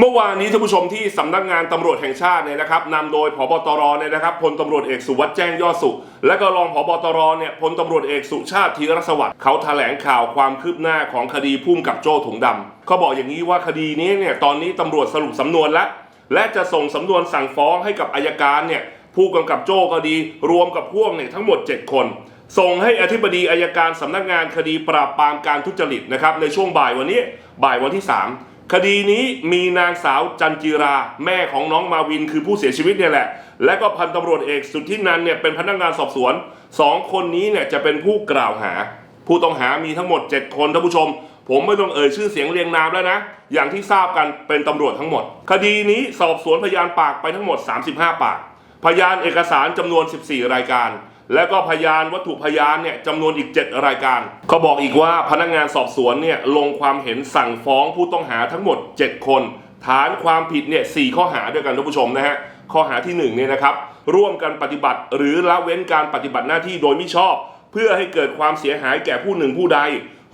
เมื่อวานนี้ท่านผู้ชมที่สำนักงานตำรวจแห่งชาติเนี่ยนะครับนำโดยผบตรเนี่ยนะครับพลตำรวจเอกสุวัสด์แจ้งยอดสุข และก็รองผบตรเนี่ยพลตำรวจเอกสุชาติธีรสวัสดิ์เขาแถลงข่าวความคืบหน้าของคดีพุ่มกับโจ้ถุงดำเขาบอกอย่างนี้ว่าคดีนี้เนี่ยตอนนี้ตำรวจสรุปสำนวนแล้ว และจะส่งสำนวนสั่งฟ้องให้กับอายการเนี่ยผู้กำกับโจ้ก็ดีรวมกับพวกเนี่ยทั้งหมด 7 คน ส่งให้อธิบดีอายการสำนักงานคดีปราบปรามการทุจริตนะครับในช่วงบ่ายวันนี้บ่ายวันที่ 3 คดีนี้มีนางสาวจันจิราแม่ของน้องมาวินคือผู้เสียชีวิตเนี่ยแหละ และก็พันตำรวจเอกสุทธินันเนี่ยเป็นพนักงานสอบสวนสองคนนี้เนี่ยจะเป็นผู้กล่าวหา ผู้ต้องหามีทั้งหมด 7 คนท่านผู้ชม ผมไม่ต้องเอ่ยชื่อเสียงเรียงนามแล้วนะ อย่างที่ทราบกันเป็นตำรวจทั้งหมด คดีนี้สอบสวนพยานปากไปทั้งหมด 35 ปาก พยานเอกสารจำนวน 14 รายการ และก็พยานวัตถุพยานเนี่ยจำนวนอีก 7 รายการ เขาบอกอีกว่าพนักงานสอบสวนเนี่ยลงความเห็นสั่งฟ้องผู้ต้องหาทั้งหมด 7 คน ฐานความผิดเนี่ยสข้อหาด้วยกันท่านผู้ชมนะฮะข้อหาที่1เนี่ยนะครับร่วมกันปฏิบัติ หรือละเว้นการปฏิบัติหน้าที่โดยมิชอบ เพื่อให้เกิดความเสียหายแก่ผู้หนึ่งผู้ใด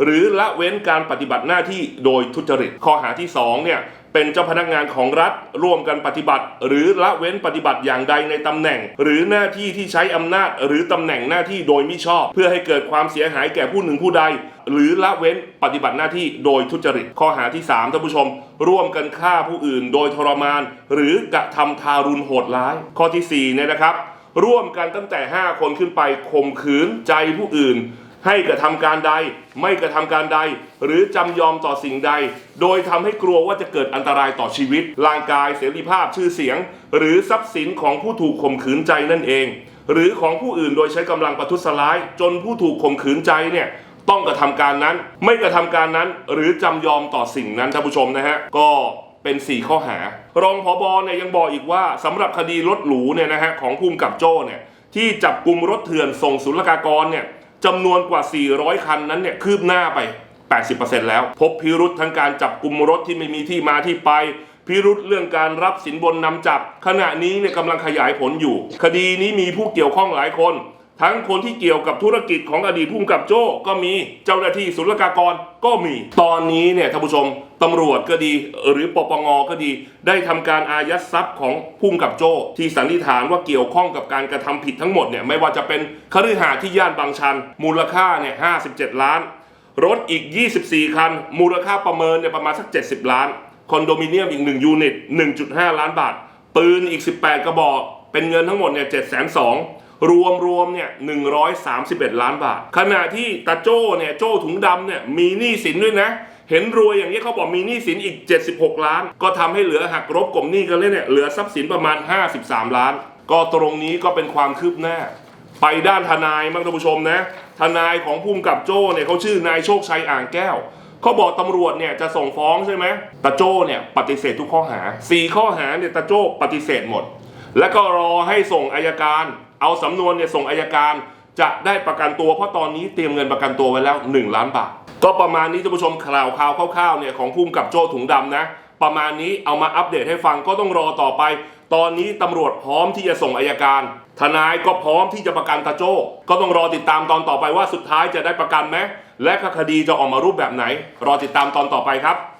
หรือละเว้นการปฏิบัติหน้าที่โดยทุจริตข้อหาที่2เนี่ย เป็นเจ้าพนักงานของรัฐร่วมกันปฏิบัติ หรือละเว้นปฏิบัติอย่างใดในตำแหน่ง หรือหน้าที่ที่ใช้อำนาจ หรือตำแหน่งหน้าที่โดยมิชอบ เพื่อให้เกิดความเสียหายแก่ผู้หนึ่งผู้ใด หรือละเว้นปฏิบัติหน้าที่โดยทุจริต ข้อหาที่3ท่านผู้ชม ร่วมกันฆ่าผู้อื่นโดยทรมาน หรือกระทำทารุณโหดร้าย ข้อที่4เนี่ยนะครับ ร่วมกันตั้งแต่ 5 คนขึ้นไปข่มขืนใจผู้อื่น ให้กระทำการใด ไม่กระทำการใด หรือจำยอมต่อสิ่งใด โดยทำให้กลัวว่าจะเกิดอันตรายต่อชีวิต ร่างกายเสรีภาพชื่อเสียง หรือทรัพย์สินของผู้ถูกข่มขืนใจนั่นเอง หรือของผู้อื่นโดยใช้กำลังประทุษร้าย จนผู้ถูกข่มขืนใจเนี่ยต้องกระทำการนั้น ไม่กระทำการนั้น หรือจำยอมต่อสิ่งนั้นท่านผู้ชมนะฮะก็เป็น 4 ข้อหา รองผบเนี่ยยังบอกอีกว่าสำหรับคดีรถหรูเนี่ยนะฮะของภูมิกับโจ้เนี่ยที่จับกลุ่มรถเถื่อนส่งศุลกากรเนี่ย จำนวนกว่า 400 คันนั้นเนี่ยคืบหน้าไป 80%แล้ว พบพิรุษทั้งการจับกลุ่มรถที่ไม่มีที่มาที่ไป พิรุษเรื่องการรับสินบนนำจับ ขณะนี้เนี่ยกำลังขยายผลอยู่ คดีนี้มีผู้เกี่ยวข้องหลายคน ทั้งคนที่เกี่ยวกับธุรกิจของอดีตผู้กำกับโจ้ก็มีเจ้าหน้าที่ศุลกากรก็มี ตอนนี้เนี่ยท่านผู้ชมตำรวจก็ดี หรือปปงก็ดี ได้ทำการอายัดทรัพย์ของผู้กำกับโจ้ ที่สันนิษฐานว่าเกี่ยวข้องกับการกระทำผิดทั้งหมดเนี่ยไม่ว่าจะเป็นคฤหาสน์ที่ย่านบางชัน มูลค่าเนี่ย57ล้าน รถอีก 24 คัน มูลค่าประเมินเนี่ยประมาณสัก 70 ล้าน คอนโดมิเนียมอีก1ยูนิต1.5 ล้านบาทปืนอีก 18 กระบอกเป็นเงินทั้งหมดเนี่ย702 รวมรวมเนี่ย131 ล้านบาท ขณะที่ตาโจ้เนี่ยโจ้ถุงดำเนี่ยมีหนี้สินด้วยนะ เห็นรวยอย่างนี้เขาบอกมีหนี้สินอีก 76 ล้าน ก็ทำให้เหลือหักลบกลมหนี้กันเลยเนี่ยเหลือทรัพย์สินประมาณ 53 ล้าน ก็ตรงนี้ก็เป็นความคืบหน้า ไปด้านทนายบ้างท่านผู้ชมนะทนายของภูมิกับโจ้เนี่ยเขาชื่อนายโชคชัยอ่างแก้วเขาบอกตำรวจเนี่ยจะส่งฟ้องใช่ไหมตาโจ้เนี่ยปฏิเสธทุกข้อหาสี่ข้อหาเนี่ยตาโจ้ปฏิเสธหมด แล้วก็รอให้ส่งอายการ เอาสำนวนเนี่ยส่งอายการจะได้ประกันตัวเพราะตอนนี้เตรียมเงินประกันตัวไว้แล้ว 1 ล้านบาท ก็ประมาณนี้ท่านผู้ชมข่าวข่าวคร่าวๆเนี่ยของภูมิกับโจ้ถุงดำนะ ประมาณนี้เอามาอัปเดตให้ฟังก็ต้องรอต่อไป ตอนนี้ตำรวจพร้อมที่จะส่งอายการ ทนายก็พร้อมที่จะประกันตาโจ้ก็ต้องรอติดตามตอนต่อไปว่าสุดท้ายจะได้ประกันไหมและคดีจะออกมารูปแบบไหน รอติดตามตอนต่อไปครับ